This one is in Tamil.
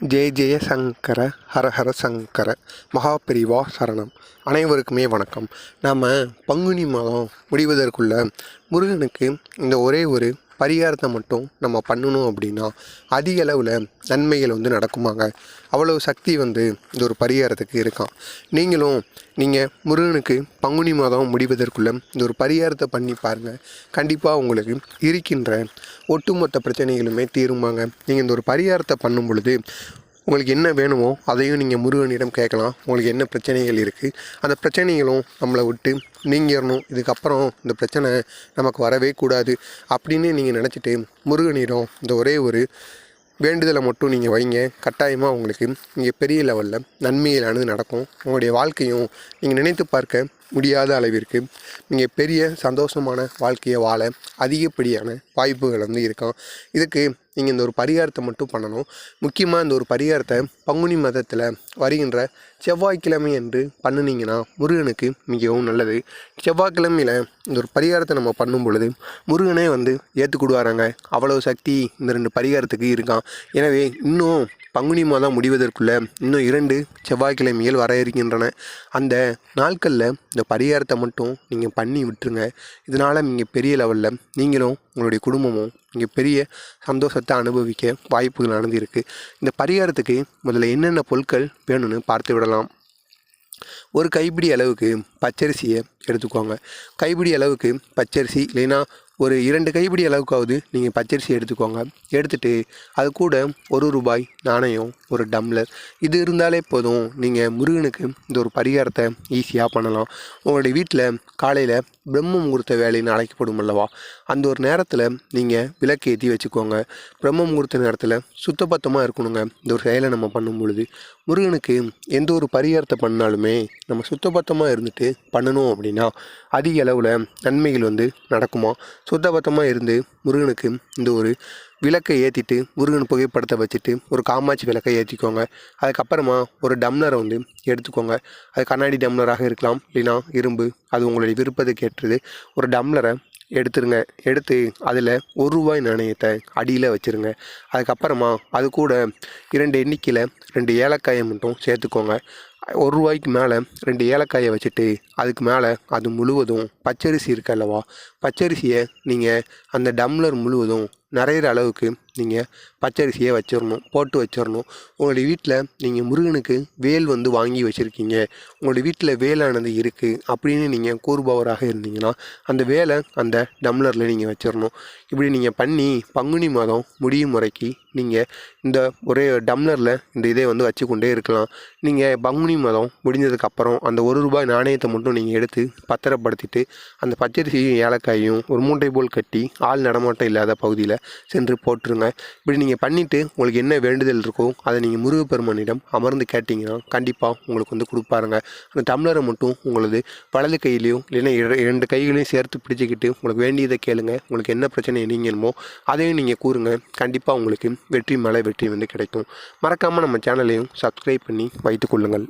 ஜெய ஜெய சங்கர ஹர ஹர சங்கர மகாபிரிவா சரணம். அனைவருக்குமே வணக்கம். நாம் பங்குனி மாதம் முடிவதற்குள்ள முருகனுக்கு இந்த ஒரே ஒரு பரிகாரத்தை மட்டும் நம்ம பண்ணணும் அப்படின்னா அதிக அளவில் நன்மைகள் வந்து நடக்குமாங்க. அவ்வளோ சக்தி வந்து இந்த ஒரு பரிகாரத்துக்கு இருக்கான் நீங்களும் நீங்கள் முருகனுக்கு பங்குனி மாதம் முடிவதற்குள்ள இந்த ஒரு பரிகாரத்தை பண்ணி பாருங்கள் கண்டிப்பாக உங்களுக்கு இருக்கின்ற ஒட்டுமொத்த பிரச்சனைகளுமே தீருமாங்க. நீங்கள் இந்த ஒரு பரிகாரத்தை பண்ணும் பொழுது உங்களுக்கு என்ன வேணுமோ அதையும் நீங்கள் முருகனிடம் கேட்கலாம். உங்களுக்கு என்ன பிரச்சனைகள் இருக்குது அந்த பிரச்சனைகளும் நம்மளை விட்டு நீங்கிடணும் இதுக்கப்புறம் இந்த பிரச்சனை நமக்கு வரவே கூடாது அப்படின்னு நீங்கள் நினச்சிட்டு முருகனிடம் இந்த ஒரே ஒரு வேண்டுதலை மட்டும் நீங்கள் வைங்க. கட்டாயமாக உங்களுக்கு இங்கே பெரிய லெவலில் நன்மையிலானது நடக்கும். உங்களுடைய வாழ்க்கையும் நீங்கள் நினைத்து பார்க்க முடியாத அளவிற்கு நீங்கள் பெரிய சந்தோஷமான வாழ்க்கையை வாழ அதிகப்படியான வாய்ப்புகள் வந்து இருக்கும். இதுக்கு நீங்கள் இந்த ஒரு பரிகாரத்தை மட்டும் பண்ணணும். முக்கியமாக இந்த ஒரு பரிகாரத்தை பங்குனி மதத்தில் வருகின்ற செவ்வாய்க்கிழமை என்று பண்ணுனீங்கன்னா முருகனுக்கு மிகவும் நல்லது. செவ்வாய்க்கிழமையில் இந்த ஒரு பரிகாரத்தை நம்ம பண்ணும் பொழுது முருகனே வந்து ஏற்றுக்கொடுவாராங்க அவ்வளோ சக்தி இந்த ரெண்டு பரிகாரத்துக்கு இருக்கான் எனவே இன்னும் பங்குனி மாதம் முடிவதற்குள்ளே இன்னும் இரண்டு செவ்வாய்க்கிழமைகள் வர இருக்கின்றன. அந்த நாட்களில் இந்த பரிகாரத்தை மட்டும் நீங்கள் பண்ணி விட்டுருங்க. இதனால் நீங்கள் பெரிய லெவலில் நீங்களும் உங்களுடைய குடும்பமும் இங்கே பெரிய சந்தோஷத்தை அனுபவிக்க வாய்ப்புகள் நடந்திருக்கு இந்த பரிகாரத்துக்கு முதல்ல என்னென்ன பொருட்கள் வேணும்னு பார்த்து விடலாம். ஒரு கைப்பிடி அளவுக்கு பச்சரிசியை எடுத்துக்கோங்க. கைப்பிடி அளவுக்கு பச்சரிசி இல்லைன்னா ஒரு இரண்டு கைப்பிடி அளவுக்காவது நீங்கள் பச்சரிசி எடுத்துக்கோங்க. எடுத்துகிட்டு அது கூட ஒரு ரூபாய் நாணயம் ஒரு டம்ளர் இது இருந்தாலே போதும். நீங்கள் முருகனுக்கு இந்த ஒரு பரிகாரத்தை ஈஸியாக பண்ணலாம். உங்களுடைய வீட்டில் காலையில் பிரம்ம முகூர்த்த வேலைன்னு அழைக்கப்படும் அல்லவா? அந்த ஒரு நேரத்தில் நீங்கள் விளக்கு ஏற்றி வச்சுக்கோங்க. பிரம்ம முகூர்த்த நேரத்தில் சுத்தபத்தமாக இருக்கணுங்க. இந்த ஒரு செயலை நம்ம பண்ணும் பொழுது முருகனுக்கு எந்த ஒரு பரிகாரத்தை பண்ணாலுமே நம்ம சுத்தபத்தமாக இருந்துட்டு பண்ணணும் அப்படின்னா அதிக அளவில் நன்மைகள் வந்து நடக்குமா? சுத்தபத்தமாக இருந்து முருகனுக்கு இந்த ஒரு விளக்கை ஏற்றிட்டு முருகன் புகைப்படத்தை வச்சுட்டு ஒரு காமாட்சி விளக்கை ஏற்றிக்கோங்க அதுக்கப்புறமா ஒரு டம்ளரை வந்து எடுத்துக்கோங்க. அது கண்ணாடி டம்ளராக இருக்கலாம் இல்லைனா இரும்பு. அது உங்களுடைய விருப்பத்துக்கு ஏற்றது. ஒரு டம்ளரை எடுத்துருங்க. எடுத்து அதில் ஒரு ரூபாய் நாணயத்தை அடியில் வச்சுருங்க. அதுக்கப்புறமா அது கூட இரண்டு எண்ணிக்கையில் ரெண்டு ஏலக்காயை மட்டும் சேர்த்துக்கோங்க. ஒரு ரூபாய்க்கு மேலே ரெண்டு ஏலக்காயை வச்சுட்டு அதுக்கு மேலே அது முழுவதும் பச்சரிசி இருக்கு அல்லவா பச்சரிசியை நீங்கள் அந்த டம்ளர் முழுவதும் நிறையிற அளவுக்கு நீங்கள் பச்சரிசியை வச்சிடணும் போட்டு வச்சிடணும் உங்களுடைய வீட்டில் நீங்கள் முருகனுக்கு வேல் வந்து வாங்கி வச்சுருக்கீங்க. உங்களுடைய வீட்டில் வேலானது இருக்குது அப்படின்னு நீங்கள் கூறுபவராக இருந்தீங்கன்னா அந்த வேலை அந்த டம்ளரில் நீங்கள் வச்சிடணும் இப்படி நீங்கள் பண்ணி பங்குனி மாதம் முடியும் முறைக்கு நீங்கள் இந்த ஒரே டம்ளரில் இந்த இதை வந்து வச்சு கொண்டே இருக்கலாம். நீங்கள் பங்குனி மாதம் முடிஞ்சதுக்கப்புறம் அந்த ஒரு ரூபாய் நாணயத்தை மட்டும் நீங்கள் எடுத்து பத்திரப்படுத்திட்டு அந்த பச்சரிசியும் மூட்டையும் ஒரு மூட்டை போல் கட்டி ஆள் நடமாட்டம் இல்லாத பகுதியில் சென்று போட்டுருங்க. இப்படி நீங்கள் பண்ணிவிட்டு உங்களுக்கு என்ன வேண்டுதல் இருக்கோ அதை நீங்கள் முருகப்பெருமானிடம் அமர்ந்து கேட்டிங்கன்னா கண்டிப்பாக உங்களுக்கு வந்து கொடுப்பாருங்க அந்த டம்ளரை மட்டும் உங்களது வலது கையிலையும் இல்லைன்னா இர- இரண்டு கைகளையும் சேர்த்து பிடிச்சிக்கிட்டு உங்களுக்கு வேண்டியதை கேளுங்க. உங்களுக்கு என்ன பிரச்சனை நீங்கணுமோ அதையும் நீங்கள் கூறுங்க. கண்டிப்பாக உங்களுக்கு வெற்றி மேலே வெற்றி வந்து கிடைக்கும். மறக்காமல் நம்ம சேனலையும் சப்ஸ்கிரைப் பண்ணி வைத்துக்கொள்ளுங்கள்